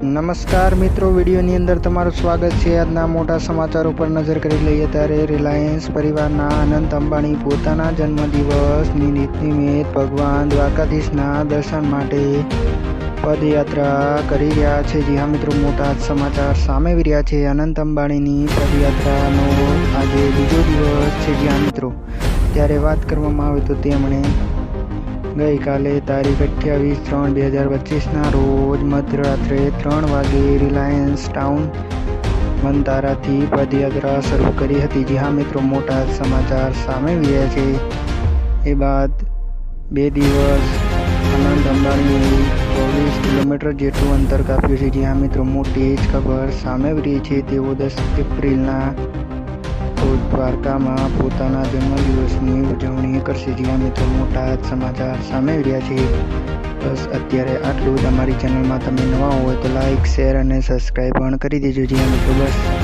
નમસ્કાર મિત્રો, વિડીયોની અંદર તમારું સ્વાગત છે. આજના મોટા સમાચાર ઉપર નજર કરી લઈએ ત્યારે રિલાયન્સ પરિવારના અનંત અંબાણી પોતાના જન્મદિવસની નિમિત્ત ભગવાન દ્વારકાધીશના દર્શન માટે પદયાત્રા કરી રહ્યા છે. જી હા મિત્રો, મોટા સમાચાર સામે આવી રહ્યા છે. અનંત અંબાણીની પદયાત્રાનો આજે બીજો દિવસ છે. જી હા મિત્રો, ત્યારે વાત કરવામાં આવે તો તેમણે ગઈકાલે તારીખ અઠ્યાવીસ ત્રણ બે હજાર પચીસના રોજ મધરાત્રે ત્રણ વાગે રિલાયન્સ ટાઉન મંતારાથી પદયાત્રા શરૂ કરી હતી. જી હા, મિત્રો, મોટા સમાચાર સામે રહ્યા છે. એ બાદ બે દિવસ આનંદ અંબાણીએ ચોવીસ કિલોમીટર જેટલું અંતર કાપ્યું છે. જી હા, મિત્રો, મોટી જ ખબર સામે આવી રહી છે. તેઓ દસ એપ્રિલના રોજ દ્વારકામાં પોતાના જન્મદિવસની ઉજવણી કરશે. જી હા મિત્રો મોટા સમાચાર સામે રહ્યા છે. બસ અત્યારે આટલું જ. અમારી ચેનલમાં તમે નવા હોય તો લાઈક શેર અને સબસ્ક્રાઈબ પણ કરી દેજો. જી હા મિત્રો બસ